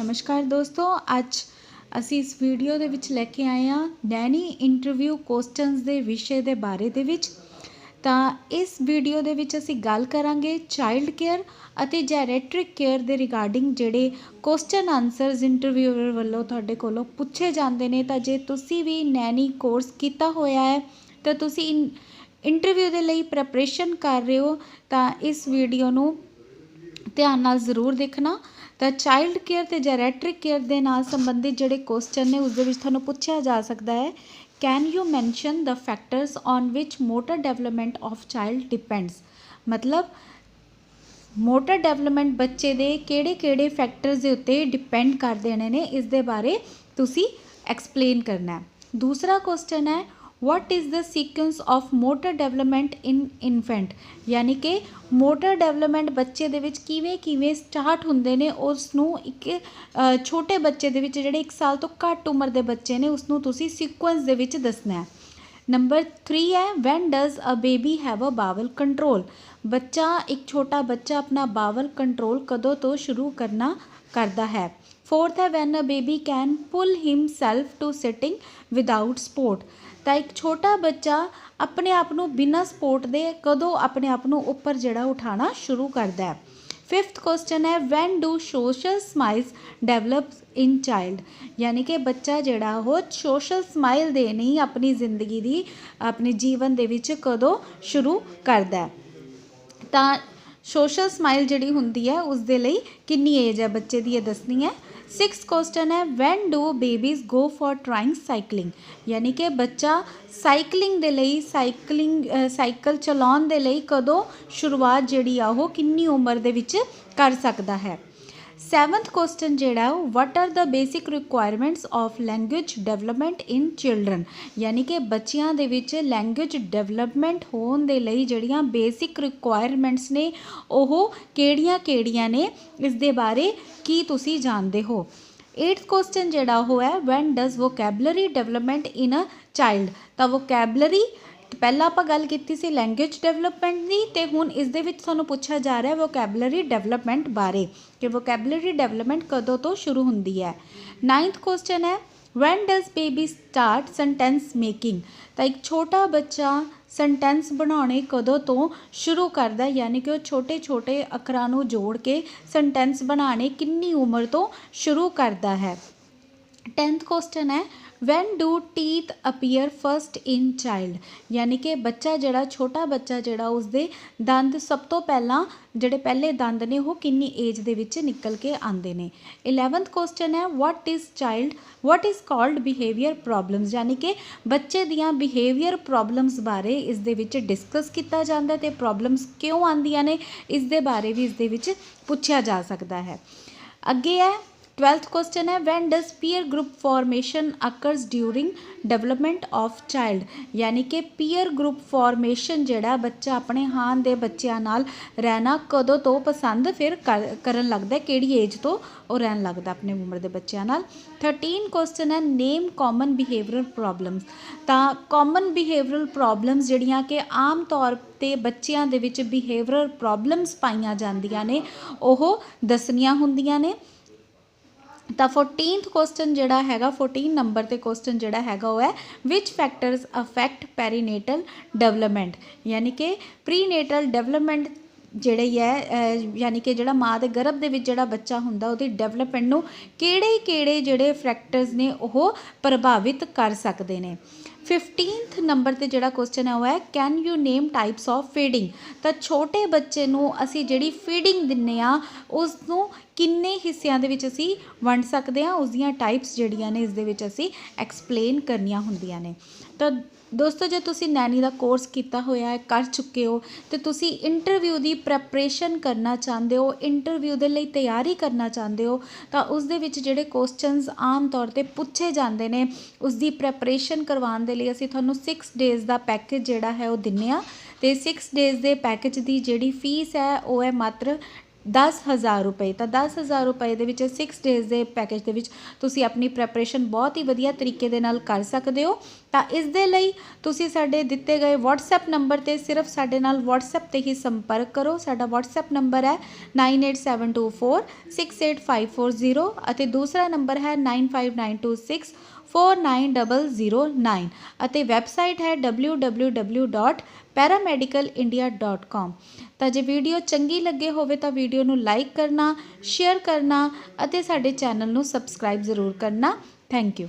ਨਮਸਕਾਰ ਦੋਸਤੋ, ਅੱਜ ਅਸੀਂ ਇਸ ਵੀਡੀਓ ਦੇ ਵਿੱਚ ਲੈ ਕੇ ਆਏ ਹਾਂ ਨੈਨੀ ਇੰਟਰਵਿਊ ਕੁਐਸਚਨਸ ਦੇ ਵਿਸ਼ੇ ਦੇ ਬਾਰੇ ਦੇ ਵਿੱਚ। ਤਾਂ ਇਸ ਵੀਡੀਓ ਦੇ ਵਿੱਚ ਅਸੀਂ ਗੱਲ ਕਰਾਂਗੇ ਚਾਈਲਡ ਕੇਅਰ ਅਤੇ ਜੈਰੈਟ੍ਰਿਕ ਕੇਅਰ ਦੇ ਰਿਗਾਰਡਿੰਗ ਜਿਹੜੇ ਕੁਐਸਚਨ ਆਨਸਰਸ ਇੰਟਰਵਿਊਅਰ ਵੱਲੋਂ ਤੁਹਾਡੇ ਕੋਲੋਂ ਪੁੱਛੇ ਜਾਂਦੇ ਨੇ। ਤਾਂ ਜੇ ਤੁਸੀਂ ਵੀ ਨੈਨੀ ਕੋਰਸ ਕੀਤਾ ਹੋਇਆ ਹੈ, ਤਾਂ ਤੁਸੀਂ ਇੰਟਰਵਿਊ ਦੇ ਲਈ ਪ੍ਰੈਪਰੇਸ਼ਨ ਕਰ ਰਹੇ ਹੋ, ਤਾਂ ਇਸ ਵੀਡੀਓ ਨੂੰ ਧਿਆਨ ਨਾਲ ਜ਼ਰੂਰ ਦੇਖਣਾ। ਤਾਂ ਚਾਈਲਡ ਕੇਅਰ ਤੇ ਜੈਰੈਟ੍ਰਿਕ ਕੇਅਰ ਦੇ ਨਾਲ ਸੰਬੰਧਿਤ ਜਿਹੜੇ ਕੁਐਸਚਨ ਨੇ ਉਸ ਦੇ ਵਿੱਚ ਤੁਹਾਨੂੰ ਪੁੱਛਿਆ ਜਾ ਸਕਦਾ ਹੈ can you mention the factors on which motor development of child depends ਮਤਲਬ ਮੋਟਰ ਡਿਵੈਲਪਮੈਂਟ ਬੱਚੇ ਦੇ ਕਿਹੜੇ ਕਿਹੜੇ ਫੈਕਟਰਸ ਦੇ ਉੱਤੇ ਡਿਪੈਂਡ ਕਰਦੇ ਨੇ ਨੇ, ਇਸ ਦੇ ਬਾਰੇ ਤੁਸੀਂ ਐਕਸਪਲੇਨ ਕਰਨਾ ਹੈ। ਦੂਸਰਾ ਕੁਐਸਚਨ ਹੈ what is the sequence of motor development in infant ਯਾਨੀ ਕਿ ਮੋਟਰ ਡਿਵੈਲਪਮੈਂਟ ਬੱਚੇ ਦੇ ਵਿੱਚ ਕਿਵੇਂ ਕਿਵੇਂ ਸਟਾਰਟ ਹੁੰਦੇ ਨੇ ਉਸ ਨੂੰ ਇੱਕ ਛੋਟੇ ਬੱਚੇ ਦੇ ਵਿੱਚ ਜਿਹੜੇ 1 ਸਾਲ ਤੋਂ ਘੱਟ ਉਮਰ ਦੇ ਬੱਚੇ ਨੇ ਉਸ ਨੂੰ ਤੁਸੀਂ ਸੀਕੁਐਂਸ ਦੇ ਵਿੱਚ ਦੱਸਣਾ ਹੈ। ਨੰਬਰ 3 ਹੈ when does a baby have a bowel control ਬੱਚਾ ਇੱਕ ਛੋਟਾ ਬੱਚਾ ਆਪਣਾ ਬਾਵਲ ਕੰਟਰੋਲ ਕਦੋਂ ਤੋਂ ਸ਼ੁਰੂ ਕਰਨਾ ਕਰਦਾ ਹੈ ਫੋਰਥ ਹੈ when a baby can pull himself to sitting without support ਤਾਂ ਇੱਕ ਛੋਟਾ ਬੱਚਾ ਆਪਣੇ ਆਪ ਨੂੰ ਬਿਨਾਂ ਸਪੋਰਟ ਦੇ ਕਦੋਂ ਆਪਣੇ ਆਪ ਨੂੰ ਉੱਪਰ ਜਿਹੜਾ ਉਠਾਉਣਾ ਸ਼ੁਰੂ ਕਰਦਾ ਹੈ। ਫਿਫਥ ਕੁਐਸਚਨ ਹੈ when do social smiles develops in child ਯਾਨੀ ਕਿ ਬੱਚਾ ਜਿਹੜਾ ਉਹ ਸੋਸ਼ਲ ਸਮਾਈਲ ਦੇਣੀ ਆਪਣੀ ਜ਼ਿੰਦਗੀ ਦੀ ਆਪਣੇ ਜੀਵਨ ਦੇ ਵਿੱਚ ਕਦੋਂ ਸ਼ੁਰੂ ਕਰਦਾ ਤਾਂ ਸੋਸ਼ਲ ਸਮਾਈਲ ਜਿਹੜੀ ਹੁੰਦੀ ਹੈ ਉਸ ਦੇ ਲਈ ਕਿੰਨੀ ਏਜ ਹੈ ਬੱਚੇ ਦੀ ਇਹ ਦੱਸਣੀ ਹੈ ਸਿਕਸ ਕੁਐਸਚਨ ਹੈ when do babies go for trying cycling ਯਾਨੀ ਕਿ ਬੱਚਾ ਸਾਈਕਲਿੰਗ ਦੇ ਲਈ ਸਾਈਕਲਿੰਗ ਸਾਈਕਲ ਚਲਾਉਣ ਦੇ ਲਈ ਕਦੋਂ ਸ਼ੁਰੂਆਤ ਜਿਹੜੀ ਆ ਉਹ ਕਿੰਨੀ ਉਮਰ ਦੇ ਵਿੱਚ ਕਰ ਸਕਦਾ ਹੈ ਸੈਵਨਥ ਕੁਐਸਚਨ ਜਿਹੜਾ ਉਹ what are the basic requirements of language development in children ਯਾਨੀ ਕਿ ਬੱਚਿਆਂ ਦੇ ਵਿੱਚ ਲੈਂਗੁਏਜ ਡਿਵੈਲਪਮੈਂਟ ਹੋਣ ਦੇ ਲਈ ਜਿਹੜੀਆਂ ਬੇਸਿਕ ਰਿਕੁਆਇਰਮੈਂਟਸ ਨੇ, ਉਹ ਕਿਹੜੀਆਂ-ਕਿਹੜੀਆਂ ਨੇ? ਇਸ ਦੇ ਬਾਰੇ ਕੀ ਤੁਸੀਂ ਜਾਣਦੇ ਹੋ? 8th ਕੁਐਸਚਨ ਜਿਹੜਾ ਉਹ ਹੈ when does vocabulary development in a child ਤਾਂ ਵੋਕੈਬਲਰੀ ਪਹਿਲਾਂ ਆਪਾਂ ਗੱਲ ਕੀਤੀ ਸੀ ਲੈਂਗੁਏਜ ਡਿਵੈਲਪਮੈਂਟ ਦੀ ਤੇ ਹੁਣ ਇਸ ਦੇ ਵਿੱਚ ਤੁਹਾਨੂੰ ਪੁੱਛਿਆ ਜਾ ਰਿਹਾ ਵੋਕੈਬਲਰੀ ਡਿਵੈਲਪਮੈਂਟ ਬਾਰੇ ਕਿ ਵੋਕੈਬਲਰੀ ਡਿਵੈਲਪਮੈਂਟ ਕਦੋਂ ਤੋਂ ਸ਼ੁਰੂ ਹੁੰਦੀ ਹੈ। ਨਾਈਨਥ ਕੁਐਸਚਨ ਹੈ when does baby start sentence making ਤਾਂ ਇੱਕ ਛੋਟਾ ਬੱਚਾ ਸੈਂਟੈਂਸ ਬਣਾਉਣੇ ਕਦੋਂ ਤੋਂ ਸ਼ੁਰੂ ਕਰਦਾ ਯਾਨੀ ਕਿ ਉਹ ਛੋਟੇ ਛੋਟੇ ਅੱਖਰਾਂ ਨੂੰ ਜੋੜ ਕੇ ਸੈਂਟੈਂਸ ਬਣਾਉਣੇ ਕਿੰਨੀ ਉਮਰ ਤੋਂ ਸ਼ੁਰੂ ਕਰਦਾ ਹੈ। 10th ਕੁਐਸਚਨ ਹੈ when do teeth appear first in child ਯਾਨੀ ਕਿ ਬੱਚਾ ਜਿਹੜਾ, ਛੋਟਾ ਬੱਚਾ ਜਿਹੜਾ, ਉਸਦੇ ਦੰਦ ਸਭ ਤੋਂ ਪਹਿਲਾਂ, ਜਿਹੜੇ ਪਹਿਲੇ ਦੰਦ ਨੇ, ਉਹ ਕਿੰਨੀ ਏਜ ਦੇ ਵਿੱਚ ਨਿਕਲ ਕੇ ਆਉਂਦੇ ਨੇ? 11th ਕੁਐਸਚਨ ਹੈ what is child what is called behaviour problems ਯਾਨੀ ਕਿ ਬੱਚੇ ਦੀਆਂ ਬਿਹੇਵੀਅਰ ਪ੍ਰੋਬਲਮਸ ਬਾਰੇ ਇਸ ਦੇ ਵਿੱਚ ਡਿਸਕਸ ਕੀਤਾ ਜਾਂਦਾ ਤੇ ਪ੍ਰੋਬਲਮਸ ਕਿਉਂ ਆਉਂਦੀਆਂ ਨੇ? ਇਸ ਦੇ ਬਾਰੇ ਵੀ ਇਸ ਦੇ ਵਿੱਚ ਪੁੱਛਿਆ ਜਾ ਸਕਦਾ ਹੈ। ਅੱਗੇ ਹੈ ट्वेल्थ क्वेश्चन है when does peer group formation occurs during development of child ਯਾਨੀ ਕਿ ਪੀਅਰ ਗਰੁੱਪ ਫਾਰਮੇਸ਼ਨ ਜਿਹੜਾ ਬੱਚਾ ਆਪਣੇ ਹਾਂ ਦੇ ਬੱਚਿਆਂ ਨਾਲ ਰਹਿਣਾ ਕਦੋਂ ਤੋਂ ਪਸੰਦ ਫਿਰ ਕਰਨ ਲੱਗਦਾ ਕਿਹੜੀ ਏਜ ਤੋਂ ਉਹ ਰਹਿਣ ਲੱਗਦਾ ਆਪਣੇ ਉਮਰ ਦੇ ਬੱਚਿਆਂ ਨਾਲ 13 ਕੁਐਸਚਨ ਹੈ ਨੇਮ ਕਾਮਨ ਬਿਹੇਵੀਅਰਲ ਪ੍ਰੋਬਲਮਸ ਤਾਂ ਕਾਮਨ ਬਿਹੇਵੀਅਰਲ ਪ੍ਰੋਬਲਮਸ ਜਿਹੜੀਆਂ ਕਿ ਆਮ ਤੌਰ ਤੇ ਬੱਚਿਆਂ ਦੇ ਵਿੱਚ ਬਿਹੇਵੀਅਰਲ ਪ੍ਰੋਬਲਮਸ ਪਾਈਆਂ ਜਾਂਦੀਆਂ ਨੇ ਉਹ ਦੱਸਣੀਆਂ ਹੁੰਦੀਆਂ ਨੇ ਤਾਂ 14th ਕੁਐਸਚਨ ਜਿਹੜਾ ਹੈਗਾ 14 ਨੰਬਰ ਤੇ ਕੁਐਸਚਨ ਜਿਹੜਾ ਹੈਗਾ ਉਹ ਹੈ which factors affect perinatal development ਯਾਨੀ ਕਿ ਪ੍ਰੀਨੇਟਲ ਡਿਵੈਲਪਮੈਂਟ ਜਿਹੜੇ ਹੈ ਯਾਨੀ ਕਿ ਜਿਹੜਾ ਮਾਂ ਦੇ ਗਰਭ ਦੇ ਵਿੱਚ ਜਿਹੜਾ ਬੱਚਾ ਹੁੰਦਾ, ਉਹਦੀ ਡਿਵੈਲਪਮੈਂਟ ਨੂੰ ਕਿਹੜੇ ਕਿਹੜੇ ਜਿਹੜੇ ਫੈਕਟਰਸ ਨੇ ਉਹ ਪ੍ਰਭਾਵਿਤ ਕਰ ਸਕਦੇ ਨੇ? 15th ਨੰਬਰ ਤੇ ਜਿਹੜਾ ਕੁਐਸਚਨ ਹੈ ਉਹ ਹੈ can you name types of feeding ਤਾਂ ਛੋਟੇ ਬੱਚੇ ਨੂੰ ਅਸੀਂ ਜਿਹੜੀ ਫੀਡਿੰਗ ਦਿੰਨੇ ਆ ਉਸ ਨੂੰ ਕਿੰਨੇ ਹਿੱਸਿਆਂ ਦੇ ਵਿੱਚ ਅਸੀਂ ਵੰਡ ਸਕਦੇ ਹਾਂ, ਉਸ ਦੀਆਂ ਟਾਈਪਸ ਜਿਹੜੀਆਂ ਨੇ, ਇਸ ਦੇ ਵਿੱਚ ਅਸੀਂ ਐਕਸਪਲੇਨ ਕਰਨੀਆਂ ਹੁੰਦੀਆਂ ਨੇ। ਤਾਂ ਦੋਸਤੋ, ਜੇ ਤੁਸੀਂ ਨੈਨੀ ਦਾ ਕੋਰਸ ਕੀਤਾ ਹੋਇਆ ਹੈ, ਕਰ ਚੁੱਕੇ ਹੋ, ਤੇ ਤੁਸੀਂ ਇੰਟਰਵਿਊ ਦੀ ਪ੍ਰੈਪਰੇਸ਼ਨ ਕਰਨਾ ਚਾਹੁੰਦੇ ਹੋ ਇੰਟਰਵਿਊ ਦੇ ਲਈ ਤਿਆਰੀ ਕਰਨਾ ਚਾਹੁੰਦੇ ਹੋ, ਤਾਂ ਉਸ ਦੇ ਵਿੱਚ ਜਿਹੜੇ ਕੁਐਸਚਨਸ ਆਮ ਤੌਰ ਤੇ ਪੁੱਛੇ ਜਾਂਦੇ ਨੇ, ਉਸ ਦੀ ਪ੍ਰੈਪਰੇਸ਼ਨ ਕਰਵਾਉਣ ਦੇ ਲਈ ਅਸੀਂ ਤੁਹਾਨੂੰ 6 ਡੇਜ਼ ਦਾ ਪੈਕੇਜ ਜਿਹੜਾ ਹੈ, ਉਹ ਦਿੰਨੇ ਆ ਤੇ 6 ਡੇਜ਼ ਦੇ ਪੈਕੇਜ ਦੀ ਜਿਹੜੀ ਫੀਸ ਹੈ, ਉਹ ਹੈ ਮਾਤਰ 10000 ਰੁਪਏ, ਤਾਂ 10000 ਰੁਪਏ ਦੇ ਵਿੱਚ 6 ਡੇਜ਼ ਦੇ ਪੈਕੇਜ ਦੇ ਵਿੱਚ ਤੁਸੀਂ ਆਪਣੀ ਪ੍ਰੈਪਰੇਸ਼ਨ ਬਹੁਤ ਹੀ ਵਧੀਆ ਤਰੀਕੇ ਦੇ ਨਾਲ ਕਰ ਸਕਦੇ ਹੋ। ਤਾਂ ਇਸ ਦੇ ਲਈ ਤੁਸੀਂ ਸਾਡੇ ਦਿੱਤੇ ਗਏ WhatsApp ਨੰਬਰ ਤੇ ਸਿਰਫ ਸਾਡੇ ਨਾਲ WhatsApp ਤੇ ਹੀ ਸੰਪਰਕ ਕਰੋ। ਸਾਡਾ WhatsApp ਨੰਬਰ ਹੈ 9872468540 ਅਤੇ ਦੂਸਰਾ ਨੰਬਰ ਹੈ 9592649009 ਅਤੇ ਵੈਬਸਾਈਟ ਹੈ www.paramedicalindia.com ਤਾਂ ਜੇ ਵੀਡੀਓ ਚੰਗੀ ਲੱਗੇ ਹੋਵੇ ਤਾਂ ਵੀਡੀਓ ਨੂੰ ਲਾਈਕ ਕਰਨਾ ਸ਼ੇਅਰ ਕਰਨਾ ਅਤੇ ਸਾਡੇ ਚੈਨਲ ਨੂੰ ਸਬਸਕ੍ਰਾਈਬ ਜ਼ਰੂਰ ਕਰਨਾ। Thank you